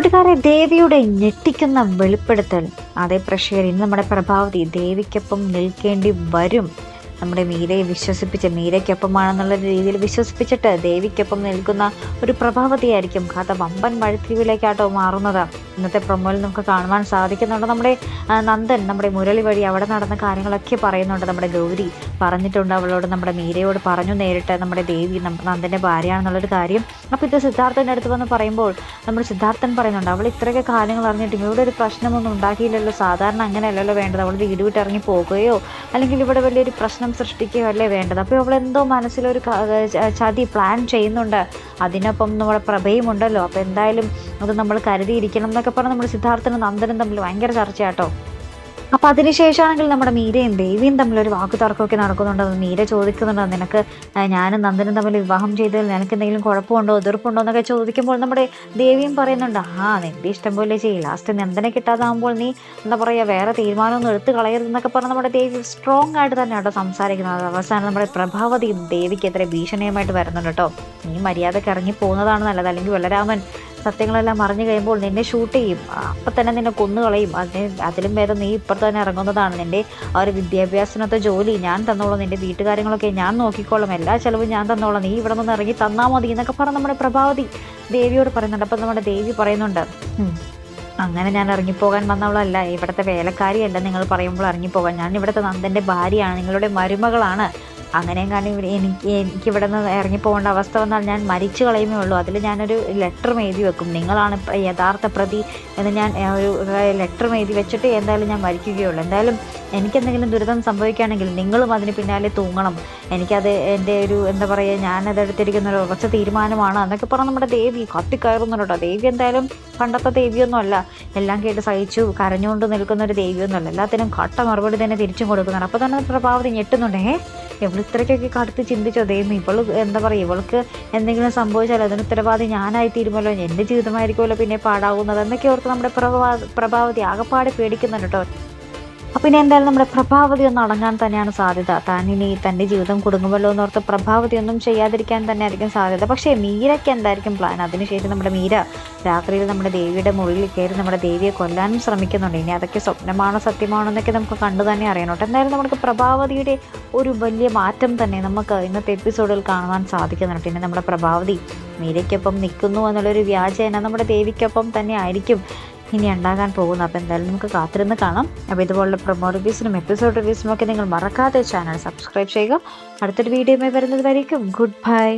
കൂട്ടുകാരെ ദേവിയുടെ ഞെട്ടിക്കുന്ന വെളിപ്പെടുത്തൽ. അതേ പ്രഷേർ ഇന്ന് നമ്മുടെ പ്രഭാവതി ദേവിക്കൊപ്പം നിൽക്കേണ്ടി വരും. നമ്മുടെ മീരയെ വിശ്വസിപ്പിച്ച് മീരയ്ക്കൊപ്പമാണെന്നുള്ള രീതിയിൽ വിശ്വസിപ്പിച്ചിട്ട് ദേവിക്കൊപ്പം നിൽക്കുന്ന ഒരു പ്രഭാവതിയായിരിക്കും കഥ വമ്പൻ മഴത്തിരിവിലേക്കാട്ടോ മാറുന്നത്. ഇന്നത്തെ പ്രൊമോയിൽ നമുക്ക് കാണുവാൻ സാധിക്കുന്നുണ്ട് നമ്മുടെ നന്ദൻ നമ്മുടെ മുരളി വഴി അവിടെ നടന്ന കാര്യങ്ങളൊക്കെ പറയുന്നുണ്ട്. നമ്മുടെ ഗൗരി പറഞ്ഞിട്ടുണ്ട് അവളോട് നമ്മുടെ മീരയോട് പറഞ്ഞു നേരിട്ട് നമ്മുടെ ദേവി നന്ദന്റെ ഭാര്യയാണെന്നുള്ളൊരു കാര്യം. അപ്പോൾ ഇത് സിദ്ധാർത്ഥന്റെ അടുത്ത് വന്ന് പറയുമ്പോൾ നമ്മുടെ സിദ്ധാർത്ഥൻ പറയുന്നുണ്ട് അവൾ ഇത്രയൊക്കെ കാര്യങ്ങൾ അറിഞ്ഞിട്ട് ഇവിടെ ഒരു പ്രശ്നമൊന്നും ഉണ്ടാക്കിയില്ലല്ലോ. സാധാരണ അങ്ങനെയല്ലല്ലോ വേണ്ടത്. അവൾ വീട് വിട്ട് ഇറങ്ങി പോകുകയോ അല്ലെങ്കിൽ ഇവിടെ വലിയൊരു പ്രശ്നം സൃഷ്ടിക്കുകയോ അല്ലേ വേണ്ടത്? അപ്പോൾ ഇവളെന്തോ മനസ്സിലൊരു ചതി പ്ലാൻ ചെയ്യുന്നുണ്ട്. അതിനൊപ്പം നമ്മുടെ പ്രഭയുമുണ്ടല്ലോ. അപ്പോൾ എന്തായാലും അത് നമ്മൾ കരുതിയിരിക്കണം എന്നൊക്കെ പറഞ്ഞ് നമ്മൾ സിദ്ധാർത്ഥനും നന്ദനും തമ്മിൽ ഭയങ്കര ചർച്ചയാട്ടോ. അപ്പോൾ അതിനുശേഷമാണെങ്കിൽ നമ്മുടെ മീരയും ദേവിയും തമ്മിൽ ഒരു വാക്കു തർക്കമൊക്കെ നടക്കുന്നുണ്ട് മീര ചോദിക്കുന്നുണ്ട്. നിനക്ക് ഞാനും നന്ദനും തമ്മിൽ വിവാഹം ചെയ്തതിൽ നിനക്ക് എന്തെങ്കിലും കുഴപ്പമുണ്ടോ? എതിർപ്പുണ്ടോ എന്നൊക്കെ ചോദിക്കുമ്പോൾ നമ്മുടെ ദേവിയും പറയുന്നുണ്ട് ആ നിന്റെ ഇഷ്ടം പോലെ ചെയ്യും. ലാസ്റ്റ് നന്ദനെ കിട്ടാതാകുമ്പോൾ നീ എന്താ പറയുക വേറെ തീരുമാനമൊന്നും എടുത്ത് കളയരുതെന്നൊക്കെ പറഞ്ഞ് നമ്മുടെ ദേവി സ്ട്രോങ് ആയിട്ട് തന്നെ കേട്ടോ സംസാരിക്കുന്നത്. അവസാനം നമ്മുടെ പ്രഭാവതി ദേവിക്ക് എത്ര ഭീഷണിയുമായിട്ട് വരുന്നുണ്ട് കേട്ടോ. നീ മര്യാദയ്ക്ക് ഇറങ്ങി പോകുന്നതാണ് നല്ലത്. അല്ലെങ്കിൽ ബലരാമൻ സത്യങ്ങളെല്ലാം അറിഞ്ഞു കഴിയുമ്പോൾ നിന്നെ ഷൂട്ട് ചെയ്യും. അപ്പം തന്നെ നിന്നെ കൊന്നുകളയും അതിന് അതിലും ഭേദം നീ ഇപ്പുറത്ത് തന്നെ ഇറങ്ങുന്നതാണ് നിന്റെ ആ ഒരു വിദ്യാഭ്യാസത്തെ ജോലി. ഞാൻ തന്നോളാം നിന്റെ വീട്ടുകാര്യങ്ങളൊക്കെ ഞാൻ നോക്കിക്കോളാം. എല്ലാ ചിലവും ഞാൻ തന്നോളാം. നീ ഇവിടെ നിന്ന് ഇറങ്ങി തന്നാൽ മതി എന്നൊക്കെ പറഞ്ഞ് നമ്മുടെ പ്രഭാവതി ദേവിയോട് പറയുന്നുണ്ട്. അപ്പം നമ്മുടെ ദേവി പറയുന്നുണ്ട് അങ്ങനെ ഞാൻ ഇറങ്ങിപ്പോകാൻ വന്നവളല്ല. ഇവിടുത്തെ വേലക്കാരിയല്ല നിങ്ങൾ പറയുമ്പോൾ ഇറങ്ങിപ്പോകാൻ. ഞാൻ ഇവിടുത്തെ നന്ദന്റെ ഭാര്യയാണ്. നിങ്ങളുടെ മരുമകളാണ്. അങ്ങനെയും കാരണം ഇവിടെ എനിക്ക് എനിക്ക് ഇവിടെ നിന്ന് ഇറങ്ങിപ്പോകേണ്ട അവസ്ഥ വന്നാൽ ഞാൻ മരിച്ചു കളയുമേ ഉള്ളൂ. അതിൽ ഞാനൊരു ലെറ്ററും എഴുതി വെക്കും. നിങ്ങളാണ് യഥാർത്ഥ പ്രതി എന്ന് ഞാൻ ഒരു ലെറ്ററും എഴുതി വെച്ചിട്ട് എന്തായാലും ഞാൻ മരിക്കുകയുള്ളൂ. എന്തായാലും എനിക്കെന്തെങ്കിലും ദുരിതം സംഭവിക്കുകയാണെങ്കിൽ നിങ്ങളും അതിന് പിന്നാലെ തൂങ്ങണം. എനിക്കത് എന്റെ ഒരു എന്താ പറയുക ഞാനത് എടുത്തിരിക്കുന്ന ഒരു ഉറച്ച തീരുമാനമാണ്. എന്നൊക്കെ പറഞ്ഞ് നമ്മുടെ ദേവി കത്തിക്കയറുന്നുണ്ടോ? ദേവി എന്തായാലും പണ്ടത്തെ ദേവിയൊന്നുമല്ല. എല്ലാം കേട്ട് സഹിച്ചു കരഞ്ഞുകൊണ്ട് നിൽക്കുന്ന ഒരു ദേവിയൊന്നുമല്ല. എല്ലാത്തിനും കട്ട മറുപടി തന്നെ തിരിച്ചും കൊടുക്കുന്നുണ്ട്. അപ്പോൾ തന്നെ പ്രഭാവതി ഞെട്ടുന്നുണ്ട്. ഇവൾ ഇത്രയ്ക്കൊക്കെ കടുത്ത് ചിന്തിച്ചോ. ദൈവം ഇവൾ എന്താ പറയുക ഇവൾക്ക് എന്തെങ്കിലും സംഭവിച്ചാലോ അതിന് ഉത്തരവാദി ഞാനായി തീരുമല്ലോ എന്റെ ജീവിതമായിരിക്കുമല്ലോ പിന്നെ പാടാവുന്നത്. എന്നൊക്കെ ഓർത്ത് നമ്മുടെ പ്രഭാ പ്രഭാവതി ആകെപ്പാട് പേടിക്കുന്നുണ്ട് കേട്ടോ. അപ്പം ഇനി എന്തായാലും നമ്മുടെ പ്രഭാവതി ഒന്ന് അടങ്ങാൻ തന്നെയാണ് സാധ്യത. താൻ ഇനി തന്റെ ജീവിതം കുടുങ്ങുമല്ലോ എന്നോർത്ത് പ്രഭാവതി ഒന്നും ചെയ്യാതിരിക്കാൻ തന്നെ ആയിരിക്കും സാധ്യത. പക്ഷേ മീരയ്ക്ക് എന്തായിരിക്കും പ്ലാൻ അതിനുശേഷം നമ്മുടെ മീര രാത്രിയിൽ നമ്മുടെ ദേവിയുടെ മുറിയിൽ കയറി നമ്മുടെ ദേവിയെ കൊല്ലാനും ശ്രമിക്കുന്നുണ്ട്. ഇനി അതൊക്കെ സ്വപ്നമാണോ സത്യമാണോ എന്നൊക്കെ നമുക്ക് കണ്ടു തന്നെ അറിയണോട്ടെ എന്തായാലും നമുക്ക് പ്രഭാവതിയുടെ ഒരു വലിയ മാറ്റം തന്നെ നമുക്ക് ഇന്നത്തെ എപ്പിസോഡിൽ കാണുവാൻ സാധിക്കുന്നുണ്ട്. ഇനി നമ്മുടെ പ്രഭാവതി മീരയ്ക്കൊപ്പം നിൽക്കുന്നു എന്നുള്ളൊരു വ്യാജേന നമ്മുടെ ദേവിക്കൊപ്പം തന്നെ ആയിരിക്കും. ഇനി ഉണ്ടാകാൻ പോകുന്നു. അപ്പോൾ എന്തായാലും നമുക്ക് കാത്തിരുന്ന് കാണാം. അപ്പോൾ ഇതുപോലുള്ള പ്രൊമോ റിവ്യൂസിനും എപ്പിസോഡ് റിവ്യൂസിനും ഒക്കെ നിങ്ങൾ മറക്കാതെ ചാനൽ സബ്സ്ക്രൈബ് ചെയ്യുക. അടുത്തൊരു വീഡിയോയുമായി വരുന്നത് ഗുഡ് ബൈ